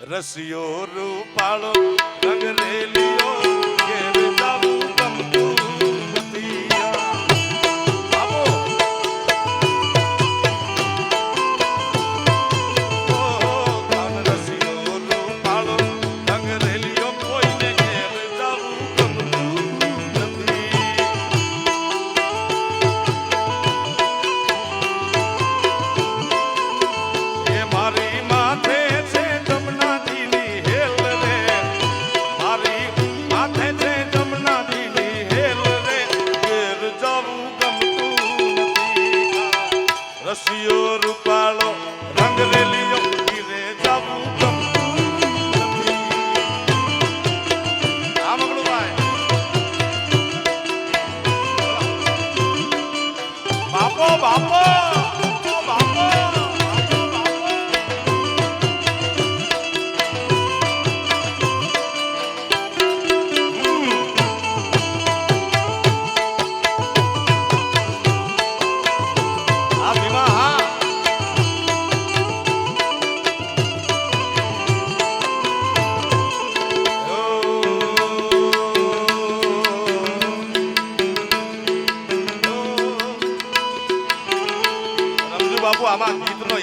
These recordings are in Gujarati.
રસિયો રૂપાળો રંગ રેલિયો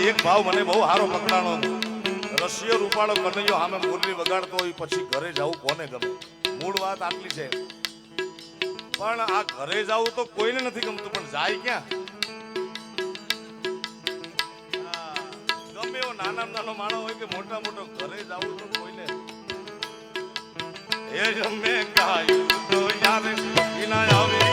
એક ભાવ મને બહુ સારો પકડાણો રશિયો રૂપાળો કનૈયો સામે મુરલી વગાડતો હોય પછી ઘરે જવું કોને ગમે? મૂળ વાત આટલી છે. પણ આ ઘરે જવું તો કોઈને નથી ગમતું, પણ જાય ક્યાં? ગમે એવો નાના નાનો માણસ હોય કે મોટા મોટો, ઘરે જવું તો કોઈને એ જમે ગાયું તો યાર વિના આવી.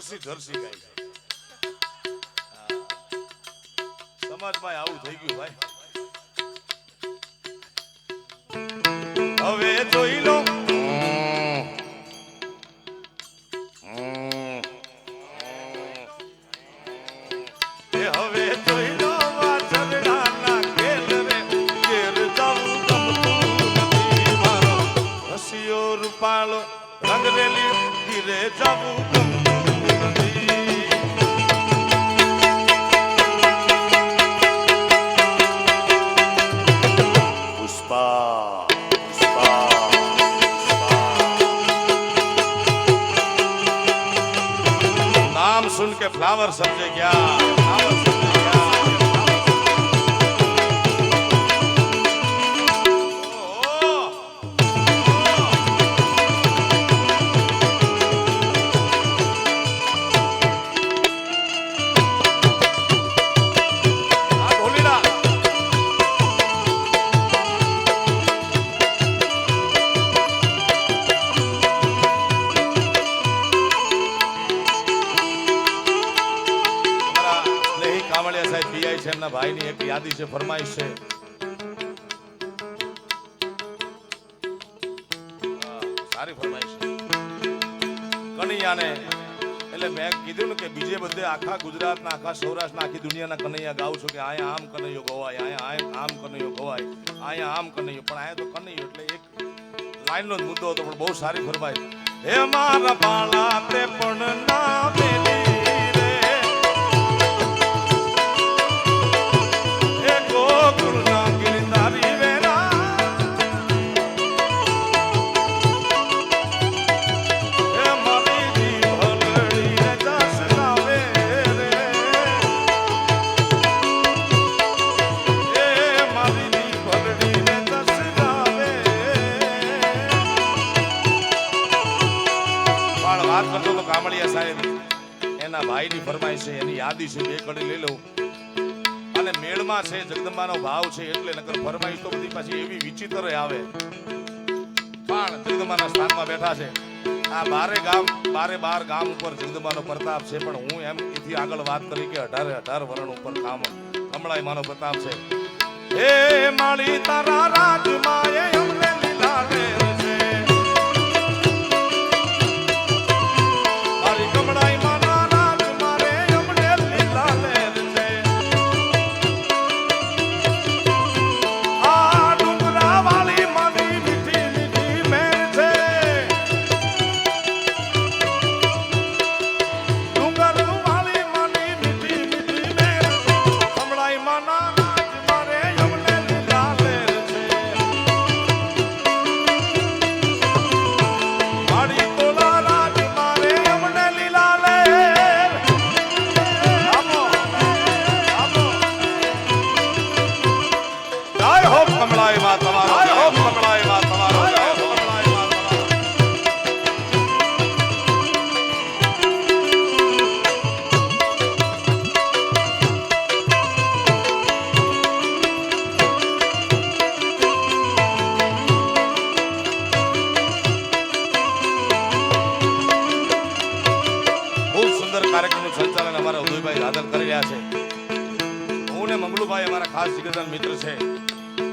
જર્સી જર્સી ગાય સમાજમાં આવું થઈ ગયું ભાઈ. હવે જોઈ લો. સુન કે ફ્લાવર સમજે ગયા છે એક યાદી છે, ફરમાઈશ છે. સારી ફરમાઈશ કનૈયાને, એટલે મેં કીધું ને કે બીજે બધે આખા ગુજરાતના, આખા સૌરાષ્ટ્રના, આખી દુનિયાના કનૈયા ગાઉ છું કે અહીંયા આમ કનૈયો ગવાય અહીંયા આમ કનૈયો ગવાય અહીંયા આમ કનૈયો. પણ અહીંયા તો કનૈયો, એટલે એક લાઈનનો જ મુદ્દો હતો, પણ બહુ સારી ફરમાઈ હે મારા બાળા, તે પણ ના મેલી એની છે, બે કડી લઈ લઉં. અને મેળમાં છે, જગદંબાનો ભાવ છે એટલે નકર ફરમાઈશ તો બધી પાછી એવી વિચિત્ર આવે. પણ જગદંબાના સ્થાનમાં બેઠા છે. આ બારે ગામ, બારે બાર ગામ ઉપર જગદંબાનો પ્રતાપ છે, પણ હું એમ એથી આગળ વાત કરી કે અઢારે અઢાર વરણ ઉપર કામ. હમણાં માનો પ્રતાપ છે. હે માળી તારા રાજમાં ખાસ જીગરદાર મિત્ર છે.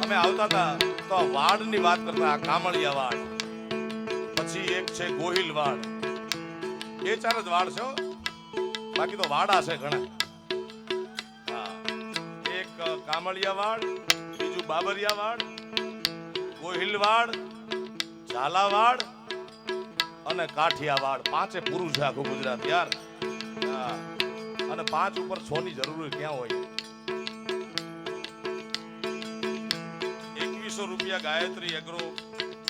અમે આવતા હતા તો આ વાડની વાત કરતા કામળિયા વાડ. પછી એક છે ગોહિલ વાડ. એ ચાર જ વાડ છે બાકી તો વાડા છે ઘણા. એક કામળિયા વાડ, બીજું બાબરિયા વાડ, ગોહિલ વાડ ઝાલાવાડ અને કાઠિયાવાડ પાંચે પુરુષ છે આખું ગુજરાત યાર. અને પાંચ ઉપર છ ની જરૂર ક્યાં હોય? એકવીસો રૂપિયા ગાયત્રી એગ્રો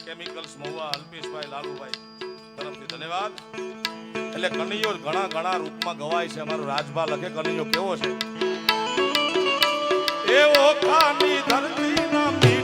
કેમિકલ્સ મહુવા, અલ્પેશભાઈ લાલુભાઈ તરફથી ધન્યવાદ. એટલે કનૈયો ઘણા ઘણા રૂપમાં ગવાય છે. અમારો રાજભા લખે કનૈયો કેવો છે? એવો ખાની ધરતીના મીઠા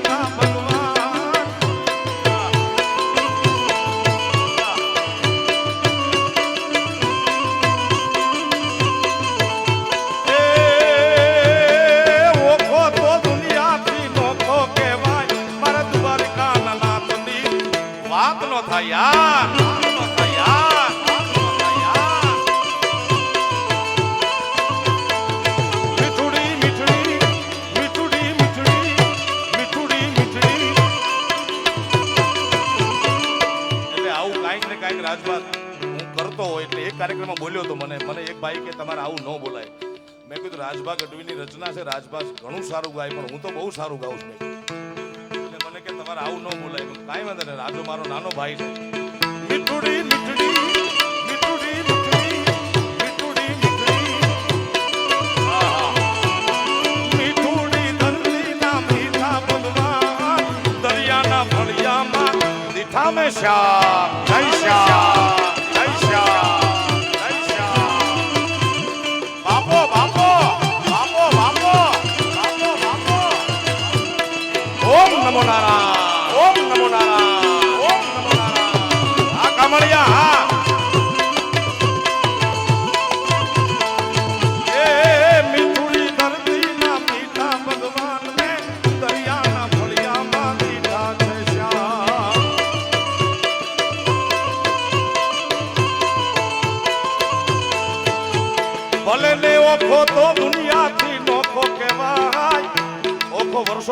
મીઠડી એટલે આવું કાંઈક ને કાંઈક રાજભાત હું કરતો હોય, એટલે એક કાર્યક્રમમાં બોલ્યો તો મને મને એક ભાઈ કે તમારે આવું ન બોલાય. મેં કીધું રાજભા ગઢવીની રચના છે, રાજભા ઘણું સારું ગાય, પણ હું તો બહુ સારું ગાઉં છું. કે તમારે આવું ન બોલાય. કાંઈ વાંધો નહીં. રાજુ મારો નાનો ભાઈ છે. મીઠુડી મીઠડી મીઠુડી મીઠડી મીઠુડી મીઠડી. મીઠુડી ધરતીના મીઠા ભગવાન દરિયાના ફળિયામાં દીઠા મેં શ્યામ. જય શ્યામ જય શ્યામ જય શ્યામ.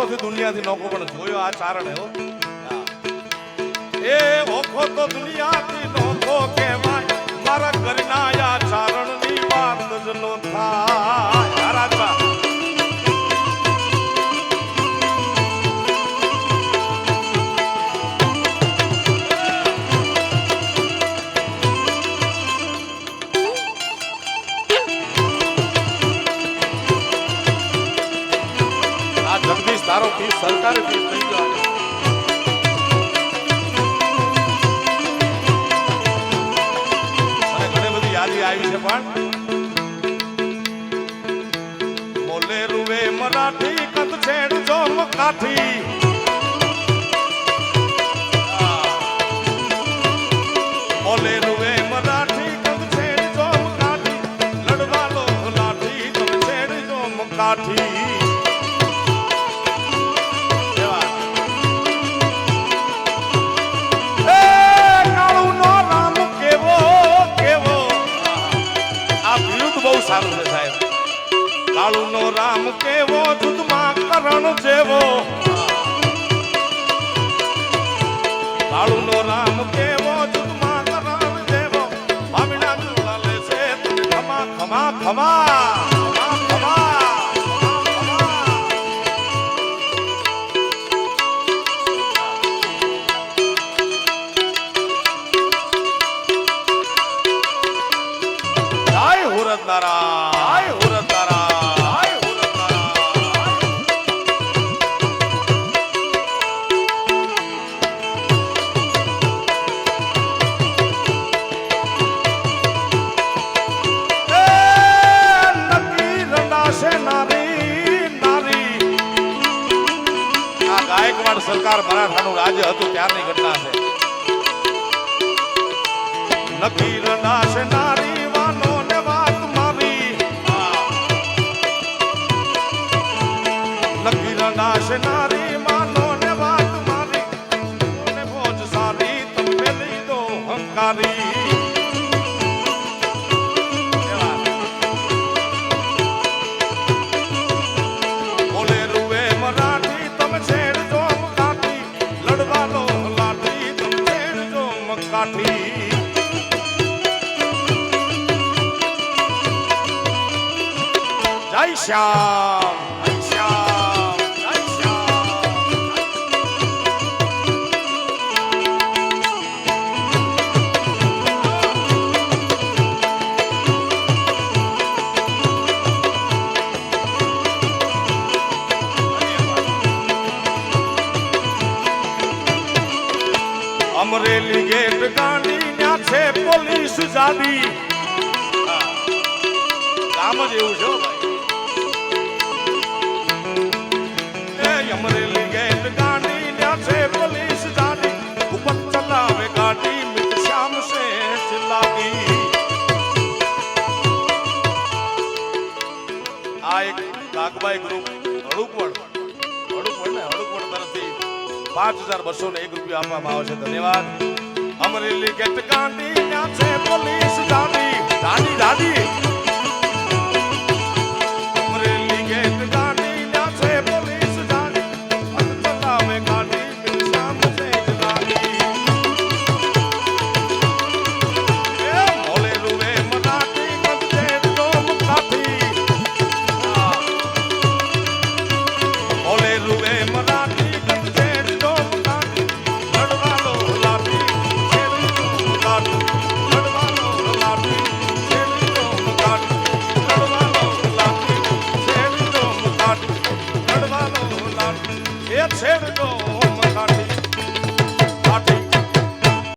વર્ષોથી દુનિયાથી નોખો પણ જોયો આ ચારણ હો હા. એ ઓખો તો દુનિયાથી નોખો કહેવાય મારા ઘરના આ ચારણની વાત જ નો થાય આવી છે પણ. બોલે રૂવે મરાઠી કત છેડ જો કાઠી. ગાયકવાડ સરકાર મરાઠાનું રાજ્ય હતું, ત્યારની ઘટના છે. નકીર નાશ નારી વાનો ને વાત મારી. નકીર નાશ નારી જય અમરેલી ગેટ ગાંડી ન્યા છે પોલીસ જાડી. કામ જ એવું ભાઈ. પાંચ હજાર બસો ને એક રૂપિયા આવે છે ધન્યવાદ. અમરેલી ગેટ દાદી દાદી